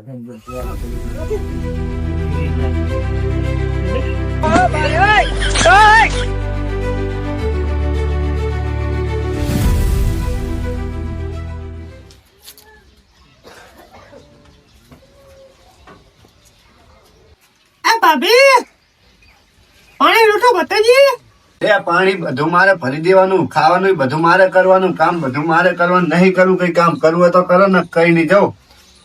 ભાભી, પાણી લૂંટો બતાજી એ પાણી બધું મારે ભરી દેવાનું, ખાવાનું બધું મારે કરવાનું, કામ બધું મારે કરવાનું, નહીં કરવું કઈ કામ કરવું તો કરો ને કઈ નહીં જાઉં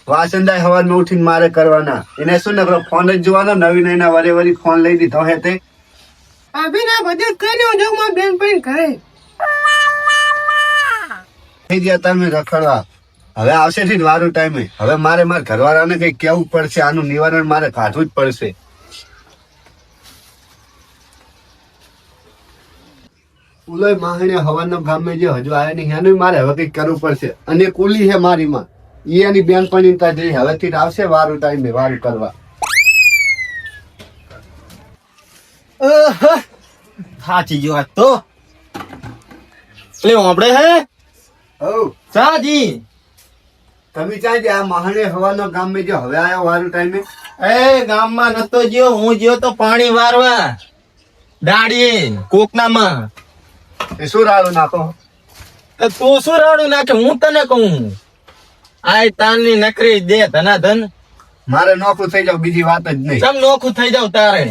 વાસંદાય હવારમાં ઉઠીને મારે કરવાના. એને શું નકરો ફોન જ જોવાનો? નવી એના વરે વરી ફોન લઈ દીધો હે તે ભાભી ના બધું કર્યું જો માં બેન પણ કરે થઈ ગયા તમે રખડવા. હવે આવશે થી વારું ટાઈમે. હવે મારે મારા ઘરવાળાને કઈ કેવું પડશે. આનું નિવારણ મારે કાઢવું જ પડશે. ઉલોય માહણે હવાના ગામે જે હજુ આવ્યા નહીં એનું મારે હવે કંઈક કરવું પડશે. અને કુલી છે મારી માં ઈ એની બેન પણ જઈ હવેથી આવશે વારું ટાઈમે વાર કરવા. સાચી જો વાત તો. એટલે આપણે હે? હઉ. સાજી. તમે ક્યાં જે આ મહાણે હવાનો ગામ મેં જો હવે આવ્યો વારું ટાઈમે? એ ગામમાં નતો ગયો હું ગયો તો પાણી વારવા. દાડીએ કોકનામાં. એ શું રાડું નાખો? તું શું રાડું નાખે? હું તને કહું. આય તાલની નકરી દે ધના ધન મારે નોખું થઈ જાવ બીજી વાત જ નહીં. ચમ નોખું થઈ જાવ તારે?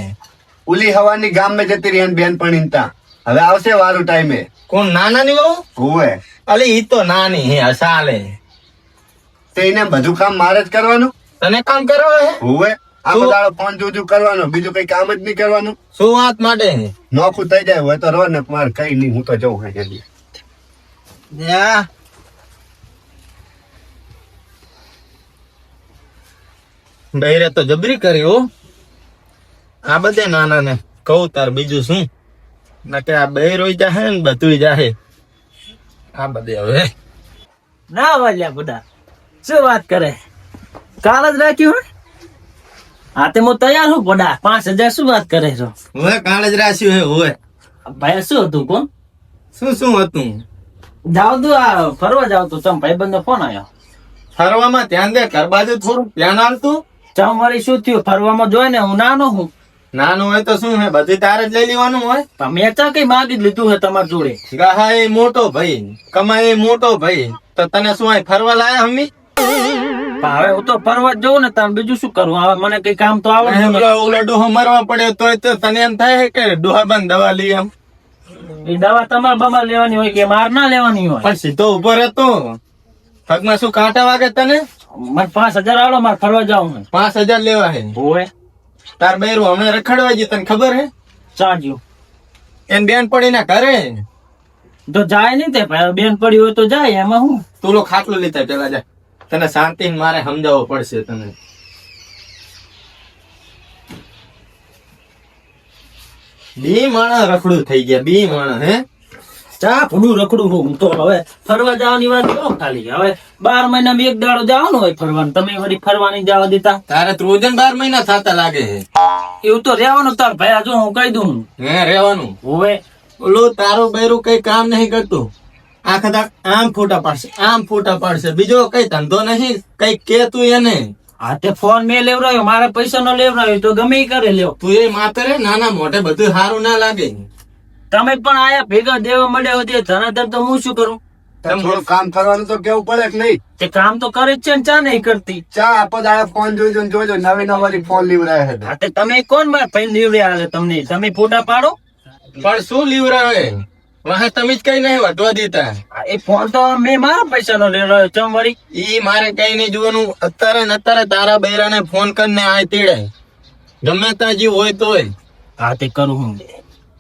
ઉલી હવાની ગામમાં જતી રહી એની બેન પણ તા હવે આવશે વારું ટાઈમે. કોણ નાના ની બહુ હોવે. અલે ઈ તો નાની હે હસાલે તેને બધું કામ મારે જ કરવાનું? તને કામ કરો હે? હોવે. આખો? દાડો ફોન જોજો કરવાનો બીજું કઈ કામ જ નહીં કરવાનું? શું વાત માટે નોખું થઈ જાય હોય તો રો ને મારે કઈ નહીં હું તો જઉં અહીંયા. યા બૈરે તો જબરી કરી હો. આ બધે નાના ને કહું તાર બીજું શું? નકે આ બૈરો જાહે ને બધું જાહે. આ બધે હવે. ના વાલ્યા બધા. શું વાત કરે? કાલ જ રાખ્યું હોય? હા તે હું તૈયાર હું બોડા પાંચ હજાર શું વાત કરે છો? હવે કાળ જ રાખ્યું હે હવે. ભાઈ શું હતું કોણ? શું શું હતું? જાવ તું આ ફરવા જાવ તું. ચમ ભાઈ બંધ ફોન આવ્યો? ફરવામાં ધ્યાન દે ઘર બાજુ થોડું ધ્યાન આલતું વળી શું થયું? ફરવામાં જોઈ ને હું નાનો હું. નાનું હોય તો શું હે? બધી તારે જ લઈ લેવાનું હોય? તમે ચા કઈ માગી લીધું હે તમારી જોડે? ગાહા એ મોટો ભાઈ કમાય એ મોટો ભાઈ. તો તને શું અહીં ફરવા લાયા હમી? હવે હું તો ફરવા જવું જઉં ને તમે બીજું શું કરું? હવે મને કઈ કામ તો આવડે ઓલો ઓલો ડોહો મરવા પડ્યો તોય તો તને એમ થાય કે ડોહા બંધ દવા લઈ એમ એ દવા તમારે બમા લેવાની હોય કે માર ના લેવાની હોય? પણ સીધો ઊભો રહેતો. પગમાં શું કાંટા વાગે તને? મને પાંચ હજાર આવડો મારે ફરવા જાવ પાંચ હજાર લેવા હે હોય તાર બૈરું હમણાં રખડવા ગઈ તને ખબર હે ચાજ્યું એન બેન પડી ના કરે તો જાય નહીં તે બેન પડી હોય તો જાય એમાં હું? તું લો ખાટલો લેતા પેલા જાય તને શાંતિ મારે સમજાવવો પડશે તને. બી માણસ રખડું થઈ ગયા બી માણસ હે? ચા ભૂડું રખડું હું તો હવે ફરવા જવાની વાત કરો ખાલી. હવે બાર મહિનામાં એક દાડો જવાનું હોય ફરવાનું. તમે વળી ફરવાની જવા દેતા તારે ત્રોજન બાર મહિના થતા લાગે છે. એવું તો રહેવાનું તાર ભાઈ જો હું કહી દઉં હે. રેવાનું હવે. ઓલું તારું બૈરું કઈ કામ નહીં કરતું. આખા દા આમ ફોટા પાડશે આમ ફોટા પાડશે. બીજો કઈ ધંધો નહીં કઈ કે તું એને. હા તે ફોન મેં લેવડાવ્યો મારે પૈસા નો લેવડાવ્યો તો ગમે કરે લેવો તું એ માતરે નાના મોઢે બધું સારું ના લાગે. તમે પણ આયા ભેગા દેવા મળ્યા હોય તે ધનાધર તો હું શું કરું? થોડું કામ કરવાનું તો કેવું પડે કે નહીં? તે કામ તો કરે જ છે ને ચા નહીં કરતી. ચા આપો દાડે ફોન જોઈજો જોજો નવી નવી ફોન લીવડાય છે હા તે તમે કોણ મારા ભાઈ લીવડ્યા હાલે તમને? તમે ફોટા પાડો. પણ શું લીવડાવે વાહ તમે જ કઈ નહીં વધવા દેતા એ ફોન તો મેં મારા પૈસા નો લેવડાવ્યો ચમ વળી? ઈ મારે કઈ નહીં જોવાનું. અત્યારે ને અત્યારે તારા બૈરાને ફોન કરીને આ તેડે. ગમે ત્યાં જીવ હોય તોય. હા તે કરું હું.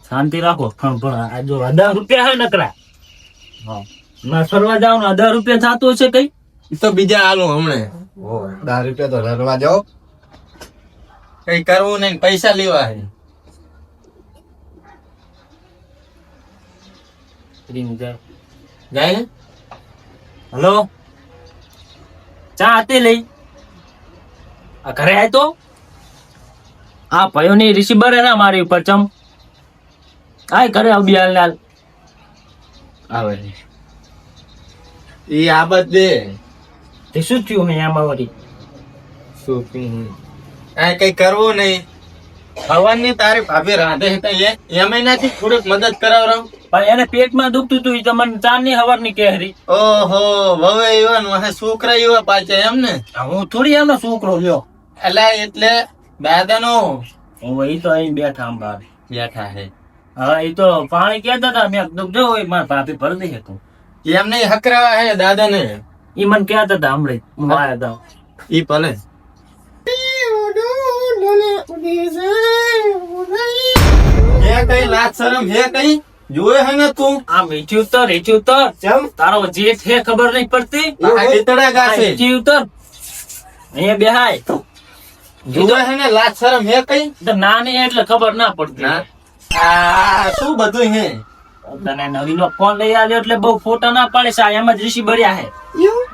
શાંતિ રાખો. પણ પણ આ જો અઢાર રૂપિયા હે નકરા. હા. ફરવા ફરવા ને અઢાર રૂપિયા થતો છે કઈ? તો બીજા આલું હમણે. અઢાર રૂપિયા તો રડવા જાઓ કઈ કરવું નહીં પૈસા લેવા હે. જાય હલો? ચા હાથે લઈ. આ ઘરે આય તો? આ ભાઈઓ ની રિસીવર એના મારી ઉપર ચમ. આય કરે આવ બિયાલ લાલ આવે ઈ આબત દે તે શું થયું મેં આમાં વળી? શું થયું આ કઈ કરવું નહીં. ભગવાનની તારી ભાભી રાધે હતા એ- એમાંય નથી થોડીક મદદ કરાવરો પણ એને પેટમાં દુખતું હતું ઈ તો મને ચારની હવારની કેહરી ઓહો હવે યુવાન હે છોકરા યુવા પાછા એમ ને? હું થોડી એમનો છોકરો લ્યો. એટલે એટલે દાદાનો? ઓ વહી તો અહીં બેઠા બહાર બેઠા હે. હા એ તો પાણી કહેતા હતા મેં કીધું જો મારા ભાભી ભરી દઈ હતું એમ હકરાવા હે દાદાને? ઈ મને કહેતા હતા હમણાં ઈ ભલે. હે કઈ લાજ શરમ હે કઈ? જોયે હે ને તું? આ મીઠી ઉતર હેઠી ઉતર ચમ? તારો જે છે ખબર નહીં પડતી. આ ગીતડા આ ગાશે ઉતર અહીંયા બેહાય. જોયે હે ને લાજ શરમ હે કઈ? નાની એટલે ખબર ના પડતી. આ શું બધું હે? તને નવીનો ફોન લઈ આવ્યો એટલે બહુ ફોટા ના પાડે છે. એમ જ ઋષિ બળ્યા હે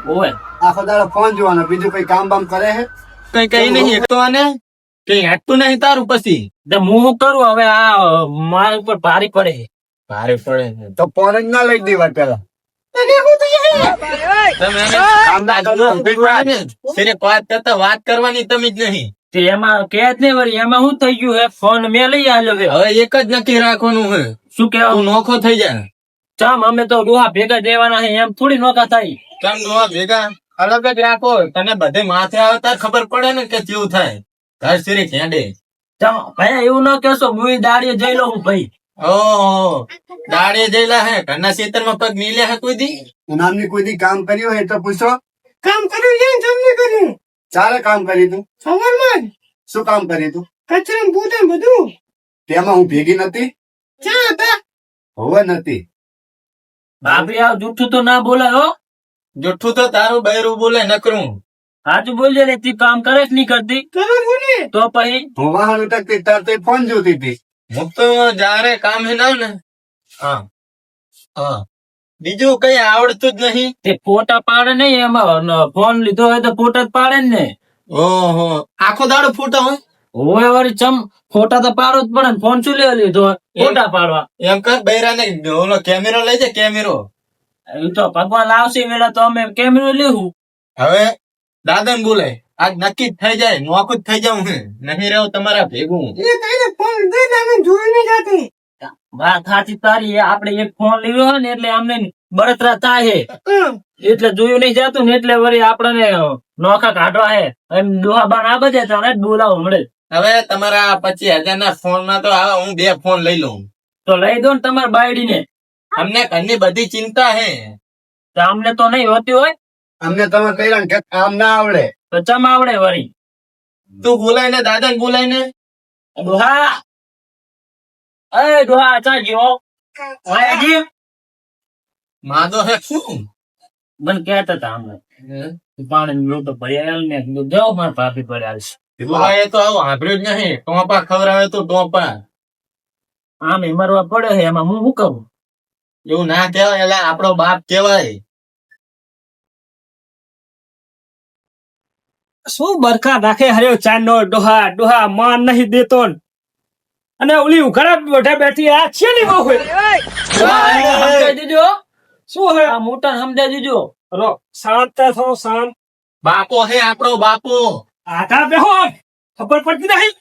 ઓય આખો દાડો ફોન જોવાનો બીજું કઈ કામ બામ કરે હે કઈ કઈ નહીં એકતો આને કઈ હેટતું નહીં તારું પછી. તે હું શું કરું? હવે આ મારા ઉપર ભારી પડે. ભારે પડે તો ફોન જ ના લઈ દેવા પેલા. ને, વાત કરતા વાત કરવાની તમે જ નહીં. તે એમાં કે જ નહીં વળી એમાં શું થઈ ગયું હે? ફોન મેં લઈ આવ્યો છે હવે એક જ નક્કી રાખવાનું હે. શું તું નોખો થઈ જાય ચામ અમે તો ડોહા ભેગા દેવાના એમ થોડી નોખા થાય. કેમ ડોહા ભેગા? અલગ જ રાખો. તને બધે માથે આવે તાર ખબર પડે ને કે કેવું થાય. ઘર સિરી ખેંડે. ચામ ભાઈ એવું ન કેશો હું દાડીએ જઈ લઉં ભાઈ. ઓહો દાડીએ જઈલા હે. ઘરના ખેતરમાં પગ નીલે હે કોઈ દી? નામની કોઈ દી કામ કર્યું હોય તો પૂછો. કામ કર્યું છે તમને કર્યું. ચાલે કામ કરી તું? સવારમાં શું કામ કરી તું? કચરા પોતા બધું. તેમાં હું ભેગી નથી? ચા હતા. હવે નથી. ભાભી આ જુઠ્ઠું તો ના બોલાય હો. જુઠ્ઠું તો તારું બૈરું બોલે નકરું. સાચું બોલજે ને તી કામ કરે જ નહીં કરતી. તો પછી? હું વાહન ઉટકતી તાર તો ફોન જોતી હતી. હું તો જારે કામ હે ના ને. હા. હા. બીજું કઈ આવડતું જ નહીં. તે ફોટા પાડે નહીં એમાં ફોન લીધો હોય તો ફોટા જ પાડે ને. ઓહો આખો દાડો ફોટા હોય? હોય વળી ચમ ફોટા તો પાડો જ પડે ફોન શું લેવા લીધો? ફોટા પાડવા. એમ કર બૈરાને ઓલો કેમેરો લઈ જાય કેમેરો. એ તો ભગવાન આવશે વેલા તો અમે કેમેરો લેવું હવે દાદાને બોલે આજ નક્કી જ થઈ જાય નોખું જ થઈ જાઉં હું. નહીં રહું તમારા ભેગું એ ફોન દે જોઈ નહીં જાતી. વાત સાચી તારી એ એક ફોન લીધો ને એટલે અમને બળતરા થાય. એટલે જોયું નહીં જતું ને એટલે વળી આપણને નોખા કાઢવા હે. એમ બધે બોલાવો હવે તમારા પચીસ હજાર ના ફોનમાં તો હવે હું બે ફોન લઈ લઉં. તો લઈ દો ને તમારા બાયડીને. અમને ઘરની બધી ચિંતા હે. તો અમને તો નહીં હોતી હોય. અમને તમે કહી કે કામ ના આવડે. તો ચમ આવડે વળી? તું બોલાય ને દાદા ને બોલાય ને. અય ડોહા ચા ગયો આયાજી માદો હે શું મને કહેતા હતા અમને પાણી લોટો ભર્યા ને જાઓ મારા ભાભી ભર્યા છે તો આવું સાંભળ્યું જ નહીં ટોપા ખવડાવે તો ટોપા આમ મરવા પડે છે એમાં હું શું કરું એવું ના કહેવાય એટલે આપણો બાપ કહેવાય શું બરખા નાખે હર્યો ચાંદનો ડોહા ડોહા માન નહીં દેતો ન. અને ઓલી ઉઘાડા બેઠા બેઠી આ છે ને બહુ સમજાઈ દીજો શું હે આ મોટા સમજાઈ દીધો. રો શાંત થો શાંત. બાપો હે આપણો બાપો. આધા બેહો ખબર પડતી નહીં?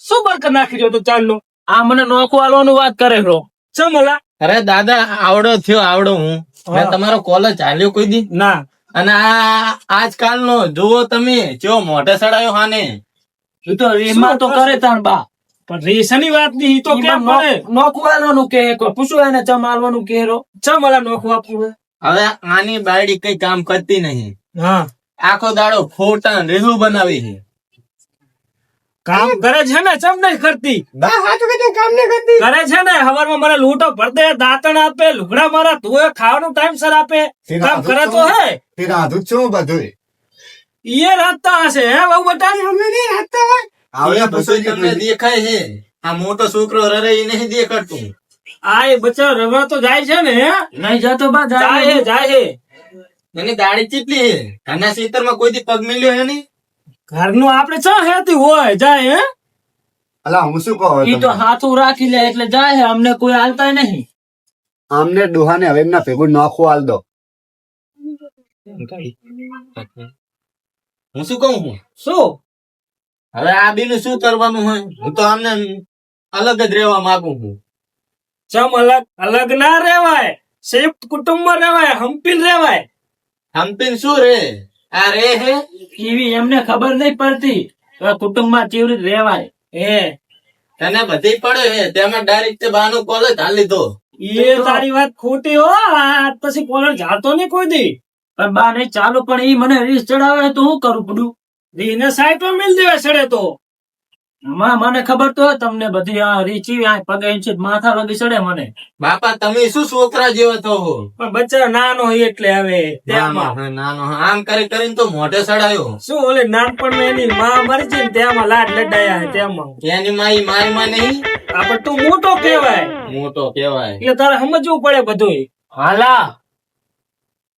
શું બરખા નાખી દો તો ચાલો આ મને નોખું આલવાનું વાત કરે છો. ચમલા અરે દાદા આવડો થયો આવડો હું. મેં તમારો કોલેજ ચાલ્યો કોઈ દી. ના. અને આ આજકાલનો જુઓ તમે કેવો મોઢે સડાયો હાને. તું તો એમાં તો કરે તાણ બા. પણ રેશનની વાતની તો કેમ પડે નો- કે પૂછું એને ચમ આલવાનું કે રો. ચમલા નોખું આપવું હે? હવે આની બાયડી કઈ કામ કરતી નહીં. હા. આખો દાડો ફોટા રેલું બનાવી છે. કામ કરે છે ને ચમ નહીં કરતી? બા હાથ કે કામ નહીં કરતી? કરે છે ને હવારમાં મને લૂંટો ભરદે દાંતણ આપે લુગડા મારા તું ખાવાનું ટાઈમ સર આપે. કામ કરે તો હે. રાધું જ છું બધું ઈએ રાતતા હશે હે બહુ બટા અમે નહીં હાથતા હોય. આવડે ભસોઈ તમને દેખાય હે આ મોટો છોકરો રરે એ નહીં દેખાડતું. આ એ બચ્ચા રવા તો જાય છે ને હે? નહીં જતો બા જાય હે જાય હે મને દાડી ચીટલી હે ઘરના ખેતરમાં કોઈ દી પગ મિલ્યો હે નહીં? ઘરનું આપણે ચા હેતી હોય જાય હે? અલા હું શું કહું ઈ તો હાથું રાખી લે એટલે જાય હે અમને કોઈ હાલતા નહીં. આમને ડોહાને હવે એમના ભેગું નાખો હાલ દો. હું શું કહું છું? શું? હવે આ બીનું શું કરવાનું હોય? હું તો આમને અલગ જ રહેવા માંગુ છું. ચમ અલગ? અલગ ના રહેવાય. સંયુક્ત કુટુંબમાં રહેવાય હમ્પીન રહેવાય. હમ્પીન શું રે? આ રે હે? એવી એમને ખબર નહીં પડતી કુટુંબમાં ચીવરી રહેવાય. હે. તને બધી પડે હે. તેમાં ડાયરેક્ટ બાનું કોલેજ હાલી દો. એ તારી વાત ખોટી હો. આ પછી કોલેજ જાતો નહીં કોઈ દી. પણ બા નહીં ચાલો પણ એ મને રીસ ચડાવે તો હું કરું પડું? એને સાઈડ પર મિલ દેવા સડે તો. માં મને ખબર તો તમને બધી આ રીચી આ પગે છે માથા લગી ચડે મને. બાપા તમે શું છોકરા જેવો તો પણ બચ્ચા નાનો હોય એટલે હવે નાનો. આમ કરી કરીને તો મોઢે સડાયો શું ઓલે નાનપણમાં એની માં મરી છે તેમાં લાડ લડાયા તેમાં એની માઈ મારી માં નહીં? આ પણ તું મોટો કહેવાય. મોટો કેવાય એટલે તારે સમજવું પડે બધું હાલા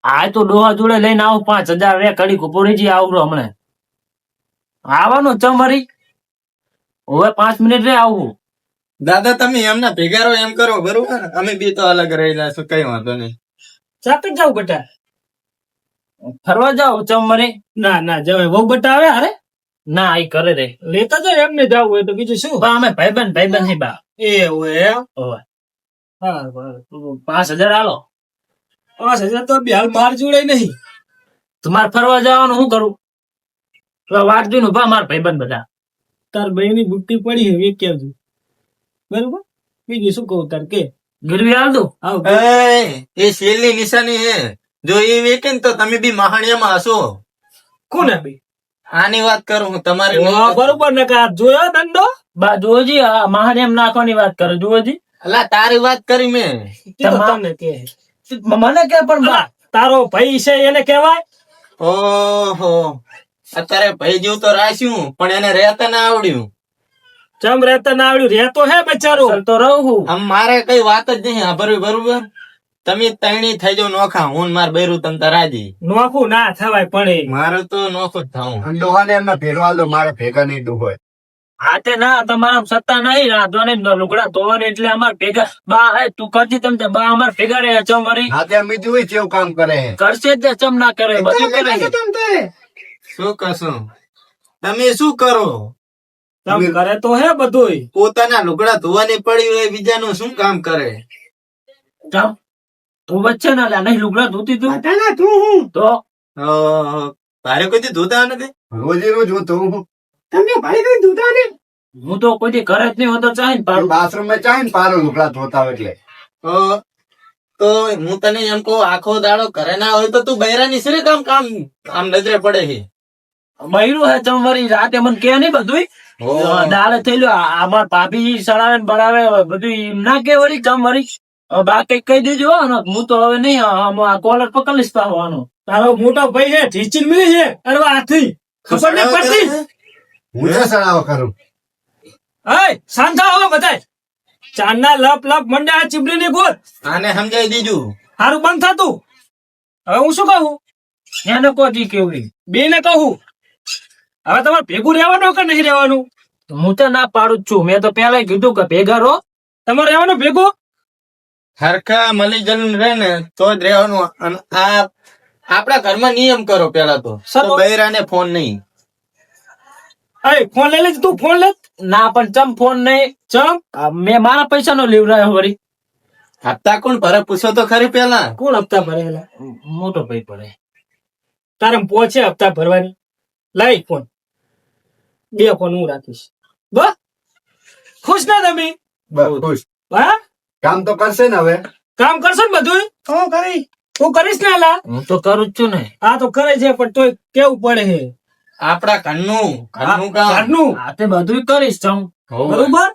આ તો ડોહા જોડે લઈને આવું પાંચ હજાર રે કડી કુપોરી જી આવરો હમણે. આવવાનું ચમરી હવે પાંચ મિનિટ રે આવું દાદા તમે એમના ભેગા રહો એમ કરો બરોબર? અમે બી તો અલગ રહેલા છું કઈ વાંધો નહીં. જ જાવ બેટા. ફરવા જાઓ મરી. ના ના જવાય. બહુ બટા આવે અરે ના આઈ કરે રે. લેતા જાય એમને જવું હોય તો બીજું શું? બા અમે ભાઈબંધ ભાઈબંધ હી બા. એ હોય હા પાંચ હજાર આલો. પાંચ હજાર તો બી હાલ માર જોડે નહીં. તમારે ફરવા જવાનું શું કરું? વાત જોઈને ઊભા મારા ભાઈબંધ બધા. તાર ભાઈ ની બુટ્ટી પડી એ કેવું બરોબર? બીજું શું કહું તાર કે? ગીરવી હાલ દો. એ શેલની નિશાની હે? જો એ વેકે ને તો તમે બી મહાણિયામાં હશો. કોને બી? આની વાત કરું હું તમારી બરોબર ને કા જોયો દંડો? બા જોજી મહાદેવ નાખવાની વાત કરો જોજી અલા તારી વાત કરી મેં. એ તો તમા- તને કે મને કે પણ તારો ભાઈ છે એને કહેવાય? ઓહો. અત્યારે ભાઈ જેવું તો રાખ્યું પણ એને રહેતા ના આવડ્યું. ચમ રહેતા ના આવડ્યું? રહેતો હે બચારો. ચાલ તો રહું આમ મારે કઈ વાત જ નહીં સાંભળવી બરોબર? તમે તૈણી થઈ જાવ નોખા હું ને માર બૈરું તમ રાજી નોખું ના થવાય પણ. મારે તો નોખું જ થવું અને ડોહાને એમના ભેરવા દો મારે ભેગા નહીં ડૂબોય હાથે ના તમારા સત્તા નહીં રાંધવાની ને લુગડા ધોવાની એટલે અમાર ભેગા બા હે તું કરતી તમ બા અમાર ભેગા રહે ચમ વરી હાથે બીજું ય કેવું કામ કરે. કરશે જ ને ચમ ના કરે બધું કરે શું કશું તમે શું કરો? તમે કરે તો હે બધુંય. પોતાના લુગડા ધોવાની પડી હોય બીજાનું શું કામ કરે? ચમ તું વચ્ચે ના લે નહીં લુગડા ધોતી તું. બધાના તું હું તો? તારે કોઈ ધોતા નથી? રોજે રોજ હું તો હું તમને ભાઈ કઈ દૂધા ને હું તો કોઈ ઘરે જ નહીં હોતો ચાહે ને પાડું. બાથરૂમમાં ચાહે ને પારો લુગડા ધોતા એટલે. તો તો હું તને એમ કહું આખો દાડો ઘરે ના હોય તો તું બૈરાની શું કામ કામ આમ નજરે પડે છે? બૈરું હે ચમ રાતે મને કે નહીં બધું. દાડે થયેલું આ- અમાર ભાભી સડાવે ને બળાવે બધું એમ ના કે વળી ચમ વળી. હવે બા કંઈક કહી દેજો હું તો હવે નહીં આમ આ કોલર પકડીશ પાવાનો તારો મોટો ભાઈ છે ઢીચીન મિલી છે અરે હાથી ખબર નહીં પડતી? હું? છે સડાવો કરું. હે શાંત થાઓ હવે બધાય ચાંદના લપ લપ મંડા આ ચીબડી ની ગોત આને સમજાઈ દીજું હારું બંધ થતું. હવે હું શું કહું? એને કોઈ કેવું બે ને કહું. હવે તમારે ભેગું રહેવાનું કે નહીં રહેવાનું? હું તો ના પાડું જ છું. મેં તો પેલા કીધું કે ભેગા રહો. તમારે રહેવાનું ભેગું? હરખા મળી જઈને રહે ને તો જ રહેવાનું. અને આ આપણા ઘરમાં નિયમ કરો પેલા તો. સર, તો બૈરાને ફોન નહીં. એ ફોન લઈ લેજ તું ફોન લે ના પણ ચમ ફોન નહીં? ચમ? મેં મારા પૈસા નો લેવડાયો વળી. હપ્તા કોણ ભરે? પૂછો તો ખરી પેલા કોણ હપ્તા ભરેલા મોટો ભાઈ ભરે. તારે પહોંચે હપ્તા ભરવાની? લાઈ ફોન બે ફોન હું રાખીશ. બસ ખુશ ના તમે? ખુશ. હા? કામ તો કરશે ને હવે. કામ કરશો ને બધું હું કરી. તું કરીશ ને એલા? હું તો કરું જ છું ને. આ તો કરે છે પણ તોય કેવું પડે છે આપણા ઘરનું. ઘરનું કામ. ઘરનું. આ તે બધું કરીશ છું બરોબર?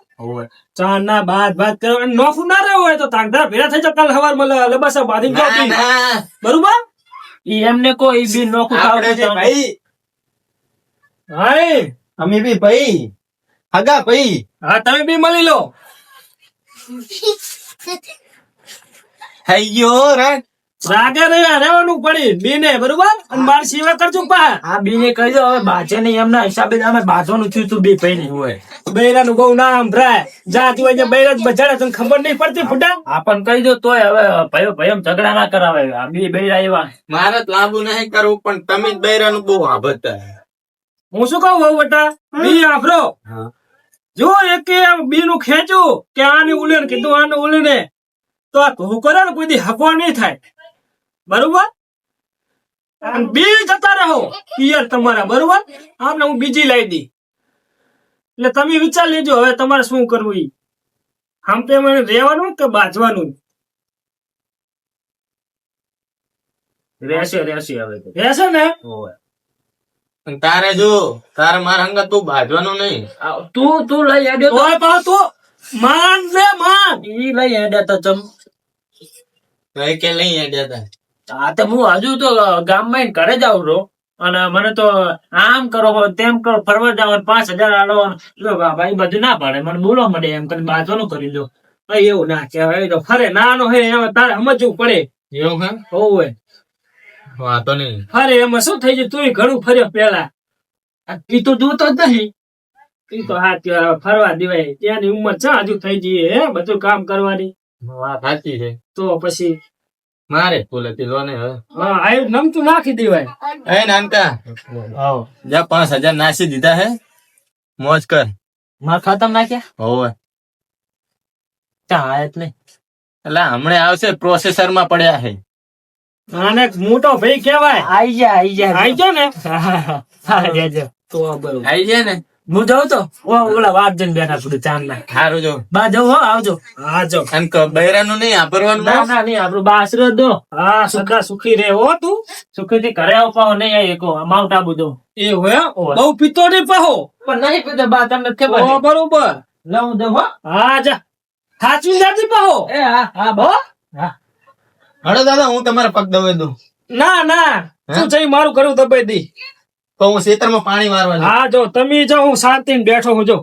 ચાના બાદ બાદ કરો નોખું ના રહ્યો હોય તો તાંગધરા ભેરા થઈ જાવ કાલ સવાર મળે લબાસા બાંધી જાવ બરોબર? ઈ એમને કોઈ બી નોખું આપણે છે ભાઈ હાય. અમે બી ભાઈ. હગા ભાઈ. હા તમે બી મળી લો. હૈયો રે રાગે રહ્યા રહેવાનું પડી બેને બરોબર? અને માર સેવા કરજો પા. આ બીને કહી દો હવે બાજે નહીં એમના હિસાબે અમે બાજવાનું થયું તું બે પૈને હોય બૈરાનું બહુ નામ ભરાય. જાત હોય છે બૈરા બજાડે તને ખબર નહીં પડતી ફૂટા? આપણ કહી દો તોય હવે ભયો ઝઘડા ના કરાવે. આ બી બૈરા એવા. મારે તો લાંબુ નહીં કરવું પણ તમે જ બૈરાનું બહુ આભતા હું. શું કહું બહુ બટા બી આભરો. જો એક બી નું ખેંચું કે આને ઉલે કીધું આને ઉલે ને તો આ ધોવું કરે ને કોઈ દી હકવા નહીં થાય. બરોબર? બે જતા રહો પિયર તમારા બરોબર? આમને હું બીજી લાવી દી એટલે તમે વિચાર લેજો હવે તમારે શું કરવું ઈ? આમ તો એમાં રહેવાનું કે બાજવાનું રહેશે રહેશે હવે રહેશે ને? તારે જો તારે મારા હંગા તું બાજવાનું નહીં. તું તું લઈ આડ્યો તો. માન રે માન. ઈ લઈ આડ્યા તો ચમ. કે લઈ આડ્યા તા. આ તો હું હજુ તો ગામમાં ઘરે ઘરે જાઉં છું. અને મને તો આમ કરો તેમ કરો ફરવા જાવ પાંચ હજાર આડો ભાઈ બધું ના પાડે મને બોલો મળે એમ કરીને બાજવાનું કરી લો ભાઈ એવું ના કહેવાય તો ફરે નાનો હે એમાં તારે સમજવું પડે. એવું હે હોવે. વાતો નહીં. ફરે એમાં શું થઈ ગયું? તું ઘણું ફર્યો પેલા ઈ તો જોતો જ નહીં. ઈ તો હા ત્યારે ફરવા દેવાય. ત્યાંની ઉંમર છે હજુ થઈ જઈએ હે બધું કામ કરવાની. વાત સાચી છે. તો પછી મારે ફૂલ હતી લો ને હવે નમતું નાખી દેવાય. હે નાનકા. જા પાંચ હજાર નાસી દીધા હે. મોજ કર. મારા ખાતા નાખ્યા? હોવે. ચા જ એટલે હમણે આવશે પ્રોસેસરમાં પડ્યા હે. આને મોટો ભાઈ કેવાય આઈ જા આઈ જા. આઈ જા ને હા જાજો. તો બરોબર. આઈ જાય ને હું જાઉં તો? ઓલા વાત જઈને બેઠા છું ચાંદ ના સારું જો. બા જવું હો આવજો. હા અને અને બૈરાનું નહીં આભરવાનું ના ના નહીં આપણું બા આશરો દો. હા સુખા સુખી રે. હો તું. સુખીથી ઘરે આવપાવો નહીં આ એકો. માઉન્ટ આબુ દો એ હોય બહુ પીતો નહીં પાહો. પણ નહીં પીતો બા તમને ખબર ઓ બરોબર. લઉં દઉં હો. હા જા. સાચવી જાતી પાહો. એ હા હા બા. હા. હડો દાદા હું તમારા પગ દવે દઉં. ના ના. તું જઈ મારું કરું દબાઈ દી. તો હું ખેતરમાં પાણી મારવા હા, જો, તમે જો, હું શાંતિ બેઠો હું જો.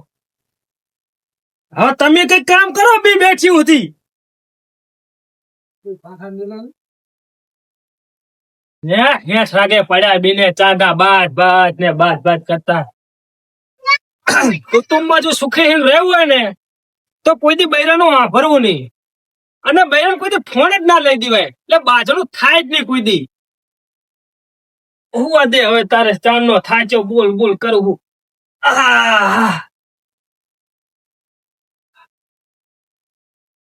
હવે તમે કઈ કામ કરો, બી બેઠી હતી હેઠ રાગે પડ્યા બીને ચાંદા બાદ બાદ ને બાદ બાદ કરતા. કુટુંબમાં જો સુખી રહેવું હોય ને, તો કોઈ દી બૈરાનું વાપરવું નહીં. અને બૈરાને કોઈ દી ફોન જ ના લઈ દેવાય. એટલે બાજરું થાય જ નહીં કોઈ દી. હું દે હવે તારે ચાંદનો થાચો બોલ બોલ કરું હું. આહ!